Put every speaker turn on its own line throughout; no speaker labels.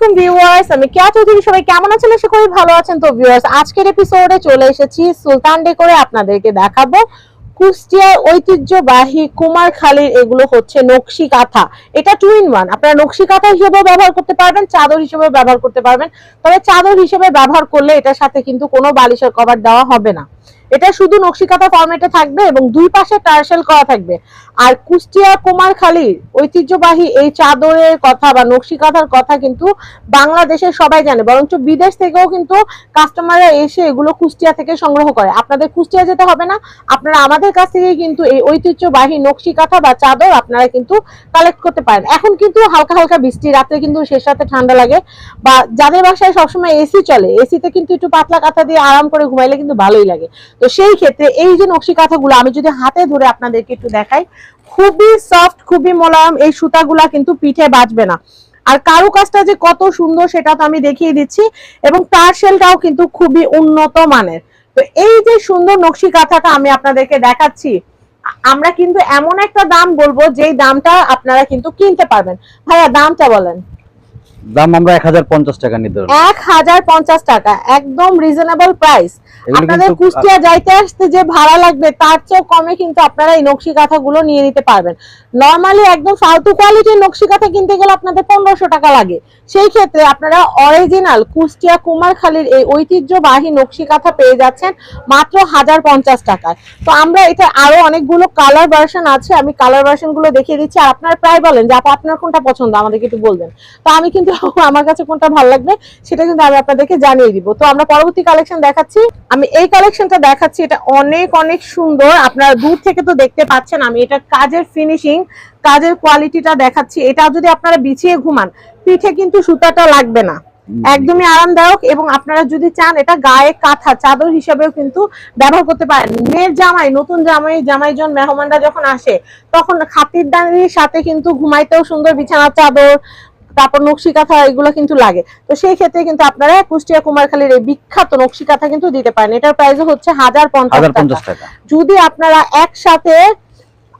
আলাইকুম ভিউয়ার্স, আমি কেয়া চৌধুরী। সবাই কেমন আছেন? আশা করি ভালো আছেন। তো ভিউয়ার্স, আজকের এপিসোডে চলে এসেছি সুলতান ডে করে আপনাদেরকে দেখাবো কুষ্টিয়ার ঐতিহ্যবাহী কুমারখালীর এগুলো হচ্ছে নকশি কাঁথা। এটা টু ইন ওয়ান আপনারা নকশি কাঁথা হিসেবেও ব্যবহার করতে পারবেন, চাদর হিসেবেও ব্যবহার করতে পারবেন। তবে চাদর হিসেবে ব্যবহার করলে এটার সাথে কিন্তু কোনো বালিশের কভার দেওয়া হবে না। এটা শুধু নকশি কাঁথা ফরম্যাটে থাকবে এবং দুই পাশে টার্সেল করা থাকবে। আর কুষ্টিয়া কুমারখালীর ঐতিহ্যবাহী এই চাদরের কথা বা নকশি কাঁথার কথা কিন্তু বাংলাদেশের সবাই জানে, বরঞ্চ বিদেশ থেকেও কিন্তু কাস্টমাররা এসে এগুলো কুষ্টিয়া থেকে সংগ্রহ করে। আপনাদের কুষ্টিয়া যেতে হবে না, আপনারা আমাদের কাছ থেকে কিন্তু এই ঐতিহ্যবাহী নকশি কাঁথা বা চাদর আপনারা কিন্তু কালেক্ট করতে পারেন। এখন কিন্তু হালকা হালকা বৃষ্টি, রাত্রে কিন্তু শেষ সাথে ঠান্ডা লাগে বা যাদের বাসায় সবসময় এসি চলে এসিতে কিন্তু একটু পাতলা কাঁথা দিয়ে আরাম করে ঘুমাইলে কিন্তু ভালোই লাগে। তো সেই ক্ষেত্রে এই যে নকশি কাঁথাগুলো আমি যদি হাতে ধরে আপনাদেরকে একটু দেখাই, খুবই সফট খুবই মোলায়েম, এই সুতাগুলা কিন্তু পিঠে বাজবে না। আর কারু কাজটা যে কত সুন্দর সেটা তো আমি দেখিয়ে দিচ্ছি এবং টার্সেলটাও কিন্তু খুবই উন্নত মানের। তো এই যে সুন্দর নকশি কাঁথাটা আমি আপনাদেরকে দেখাচ্ছি, আমরা কিন্তু এমন একটা দাম বলব যেই দামটা আপনারা কিন্তু কিনতে পারবেন। ভাইয়া, দামটা বলেন।
দাম আমরা এক হাজার পঞ্চাশ টাকা নির্ধারণ
এক হাজার পঞ্চাশ টাকা একদম রিজনেবল প্রাইস আপনাদের কুষ্টিয়া যাইতে আসতে যে ভাড়া লাগবে তার চেয়েও কমে কিন্তু আপনারা এই নকশি কাঁথাগুলো নিয়ে নিতে পারবেন। নর্মালি একদম ফালতু কোয়ালিটির নকশি কাঁথা কিনতে গেলে আপনাদের পনেরোশো টাকা লাগে। সেই ক্ষেত্রে আপনারা অরিজিনাল কুষ্টিয়া কুমারখালীর এই ঐতিহ্যবাহী নকশি কাঁথা পেয়ে যাচ্ছেন মাত্র হাজার পঞ্চাশ টাকায়। তো আমরা এটা আরও অনেকগুলো কালার ভার্সন আছে আমি কালার ভার্সনগুলো দেখিয়ে দিচ্ছি। আর আপনারা প্রায় বলেন যে আপু আপনার কোনটা পছন্দ? আমাদেরকে একটু বলবেন। তো আমি কিন্তু আমার কাছে কোনটা ভালো লাগবে সেটা কিন্তু আমি আপনাদেরকে জানিয়ে দিব। তো আমরা পরবর্তী কালেকশন দেখাচ্ছি। আমি এই কালেকশনটা দেখাচ্ছি এটা অনেক অনেক সুন্দর। আপনারা দূর থেকে তো দেখতে পাচ্ছেন আমি এটা কাজের ফিনিশিং কাজের কোয়ালিটিটা দেখাচ্ছি। এটা যদি আপনারা বিছিয়ে ঘুমান পিঠে কিন্তু সুতাটা লাগবে না। একদমই আরামদায়ক এবং আপনারা যদি চান এটা গায়ে কাঁথা চাদর হিসেবেও কিন্তু ব্যবহার করতে পারেন। মেয়ের জামাই নতুন জামাই জামাইজন মেহমানরা যখন আসে তখন খাতির দানির সাথে কিন্তু ঘুমাইতেও সুন্দর বিছানার চাদর তারপর নকশি কাঁথা এগুলো কিন্তু লাগে। তো সেই ক্ষেত্রে কিন্তু আপনারা কুষ্টিয়া কুমারখালীর এই বিখ্যাত নকশি কাঁথা কিন্তু দিতে পারেন। এটার প্রাইস হচ্ছে হাজার পঞ্চাশ টাকা। যদি আপনারা একসাথে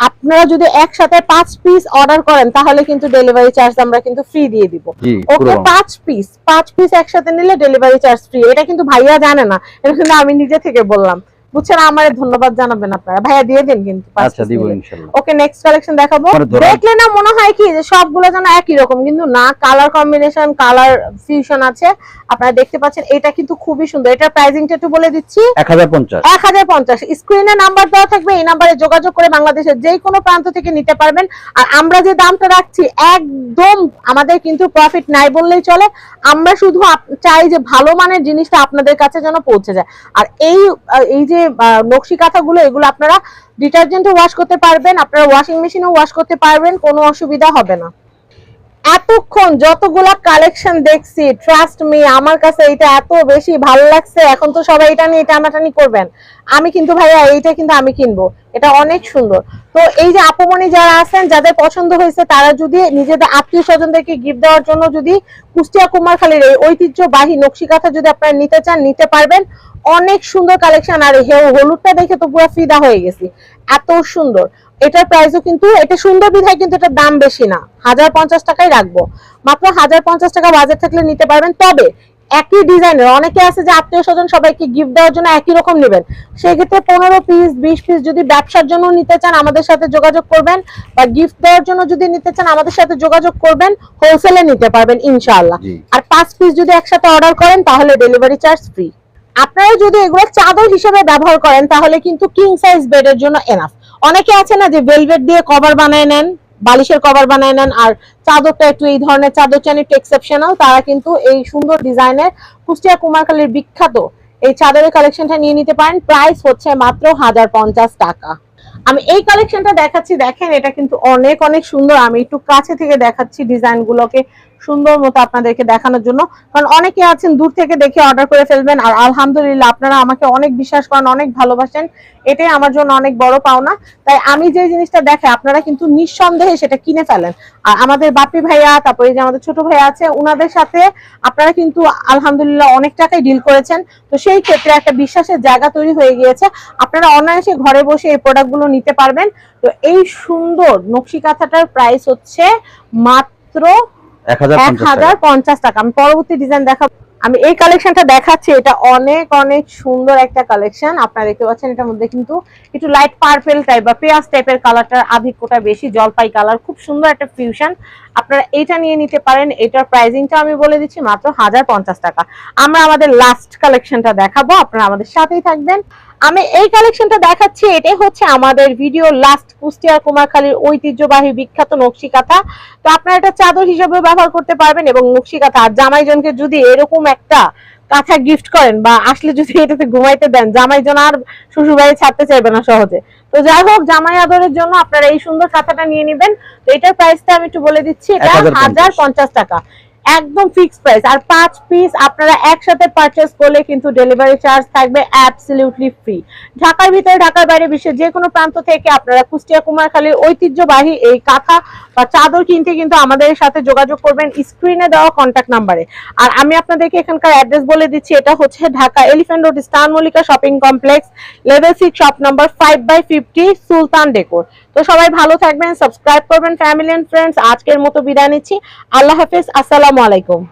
আপনারা যদি একসাথে পাঁচ পিস অর্ডার করেন তাহলে কিন্তু ডেলিভারি চার্জ আমরা কিন্তু ফ্রি দিয়ে দিব। ওকে পাঁচ পিস পাঁচ পিস একসাথে নিলে ডেলিভারি চার্জ ফ্রি এটা কিন্তু ভাইয়া জানে না। এটা কিন্তু আমি নিজে থেকে বললাম। বুঝছেন আমার ধন্যবাদ জানাবেন আপনারা। ভাইয়া দিয়ে দিন কিন্তু
আচ্ছা দিব
নিলে।
ইনশাল্লাহ।
ওকে নেক্সট কালেকশন দেখাবো। দেখলে না মনে হয় কি যে সবগুলো যেন একই রকম কিন্তু না কালার কম্বিনেশন কালার ফিউশন আছে। আপনারা দেখতে পাচ্ছেন এটা কিন্তু খুবই সুন্দর। এটা প্রাইসিংটা একটু বলে দিচ্ছি।
এক হাজার পঞ্চাশ।
এক হাজার পঞ্চাশ। স্ক্রিনে নাম্বার দেওয়া থাকবে এই নাম্বারে যোগাযোগ করে বাংলাদেশের যে কোনো প্রান্ত থেকে নিতে পারবেন। আর আমরা যে দামটা রাখছি একদম আমাদের কিন্তু প্রফিট নাই বললেই চলে। আমরা শুধু চাই যে ভালো মানের জিনিসটা আপনাদের কাছে যেন পৌঁছে যায়। আর এই এই যে আহ, নকশি কাঁথাগুলো এগুলো আপনারা ডিটারজেন্টও ওয়াশ করতে পারবেন আপনারা ওয়াশিং মেশিনেও ওয়াশ করতে পারবেন কোনো অসুবিধা হবে না। এতক্ষণ যতগুলা কালেকশন দেখছি ট্রাস্ট মি আমার কাছে এটা এত বেশি ভালো লাগছে। এখন তো সবাই এটা নিয়ে টানাটানি করবেন। আমি কিন্তু ভাইয়া, এইটা কিন্তু আমি কিনবো। এটা অনেক সুন্দর। তো এই যে আপমনি যারা আছেন, যাদের পছন্দ হয়েছে, তারা যদি নিজেদের আত্মীয় স্বজনদেরকে গিফট দেওয়ার জন্য যদি কুষ্টিয়া কুমারখালীর এই ঐতিহ্যবাহী নকশি কাঁথা যদি আপনারা নিতে চান, নিতে পারবেন। অনেক সুন্দর কালেকশন আর হে- হলুদটা দেখে তো পুরো ফিদা হয়ে গেছি। এত সুন্দর। এটার প্রাইসও কিন্তু এটা সুন্দর বিধায় কিন্তু এটার দাম বেশি না। হাজার পঞ্চাশ টাকাই রাখব। মাত্র হাজার পঞ্চাশ টাকা বাজেট থাকলে নিতে পারবেন। তবে একই ডিজাইনের অনেকে আছে যে আত্মীয় স্বজন সবাইকে গিফট দেওয়ার জন্য একই রকম নেবেন। সেক্ষেত্রে পনেরো পিস বিশ পিস যদি ব্যবসার জন্য নিতে চান আমাদের সাথে যোগাযোগ করবেন বা গিফট দেওয়ার জন্য যদি নিতে চান আমাদের সাথে যোগাযোগ করবেন হোলসেলে নিতে পারবেন ইনশাআল্লাহ।
জি।
আর পাঁচ পিস যদি একসাথে অর্ডার করেন তাহলে ডেলিভারি চার্জ ফ্রি আপনারা যদি এগুলো চাদর হিসেবে ব্যবহার করেন তাহলে কিন্তু কিং সাইজ বেডের জন্য এনাফ অনেকে আছে না যে ভেলভেট দিয়ে কভার বানায় নেন? বালিশের কভার বানায় নেন। আর চাদরটা একটু এই ধরনের চাদর চান একটু এক্সেপশনাল তারা কিন্তু এই সুন্দর ডিজাইনের কুষ্টিয়া কুমারখালীর বিখ্যাত এই চাদরের কালেকশনটা নিয়ে নিতে পারেন। প্রাইস হচ্ছে মাত্র হাজার পঞ্চাশ টাকা। আমি এই কালেকশনটা দেখাচ্ছি, দেখেন এটা কিন্তু অনেক অনেক সুন্দর। আমি একটু কাছে থেকে দেখাচ্ছি ডিজাইন গুলোকে। সুন্দর মতো আপনাদেরকে দেখানোর জন্য। কারণ অনেকে আছেন, দূর থেকে দেখে অর্ডার করে ফেলবেন। আর আলহামদুলিল্লাহ আপনারা আমাকে অনেক বিশ্বাস করেন, অনেক ভালোবাসেন। এটাই আমার জন্য অনেক বড় পাওনা। তাই আমি যে জিনিসটা দেখে আপনারা কিন্তু নিঃসন্দেহে সেটা কিনে ফেলেন। আর আমাদের বাপি ভাইয়া, তারপরে যে আমাদের ছোট ভাইয়া আছে ওনাদের সাথে আপনারা কিন্তু আলহামদুলিল্লাহ অনেক টাকাই ডিল করেছেন। তো সেই ক্ষেত্রে একটা বিশ্বাসের জায়গা তৈরি হয়ে গিয়েছে। আপনারা অনায়াসে ঘরে বসে এই প্রোডাক্টগুলো নিতে পারবেন। তো এই সুন্দর নকশি কাঁথাটার প্রাইস হচ্ছে মাত্র
এক হাজার
এক
পঞ্চাশ
হাজার
টাকা
পঞ্চাশ টাকা। আমি পরবর্তী ডিজাইন দেখাবো। আমি এই কালেকশনটা দেখাচ্ছি। এটা অনেক অনেক সুন্দর একটা কালেকশন আপনারা দেখতে পাচ্ছেন, এটার মধ্যে কিন্তু একটু লাইট পার্পেল টাইপ বা পেঁয়াজ টাইপের কালারটার আধিক্যটা বেশি, জলপাই কালার খুব সুন্দর একটা ফিউশন আপনারা এটা নিয়ে নিতে পারেন, এটার প্রাইসিংটা আমি বলে দিচ্ছি মাত্র হাজার পঞ্চাশ টাকা। আমরা আমাদের লাস্ট কালেকশনটা দেখাবো, আপনারা আমাদের সাথেই থাকবেন। আমি এই কালেকশনটা দেখাচ্ছি, এটাই হচ্ছে আমাদের ভিডিও লাস্ট কুষ্টিয়ার কুমারখালীর ঐতিহ্যবাহী বিখ্যাত নকশি কাঁথা তো আপনারা এটা চাদর হিসেবে ব্যবহার করতে পারবেন এবং নকশি কাঁথা আর জামাইজনকে যদি এরকম একটা কাঁথা গিফট করেন বা আসলে যদি এটাতে ঘুমাইতে দেন জামাই যেন আর শ্বশুর বাড়ি ছাড়তে চাইবে না সহজে। তো যাই হোক জামাই আদরের জন্য আপনারা এই সুন্দর কাঁথাটা নিয়ে নেবেন। তো এটার প্রাইসটা আমি একটু বলে দিচ্ছি এটা হাজার পঞ্চাশ টাকা। একদম ফিক্সড প্রাইস আর পাঁচ পিস আপনারা একসাথে পারচেস করলে কিন্তু ডেলিভারি চার্জ থাকবে অ্যাবসলিউটলি ফ্রি ঢাকার ভিতরে, ঢাকার বাইরে বিশ্বের যে কোনো প্রান্ত থেকে আপনারা কুষ্টিয়া, কুমারখালীর ঐতিহ্যবাহী এই কাঁথা বা চাদর কিনতে কিন্তু আমাদের সাথে যোগাযোগ করবেন স্ক্রিনে দেওয়া কন্ট্যাক্ট নাম্বারে আর আমি আপনাদেরকে এখানকার অ্যাড্রেস বলে দিচ্ছি, এটা হচ্ছে Dhaka Elephant Road Star Mallika shopping complex level six shop number five by fifty Sultan decor তো সবাই ভালো থাকবেন সাবস্ক্রাইব করবেন ফ্যামিলি এন্ড ফ্রেন্ডস আজকের মতো বিদায় নিচ্ছি। আল্লাহ হাফিজ আসসালামু আলাইকুম।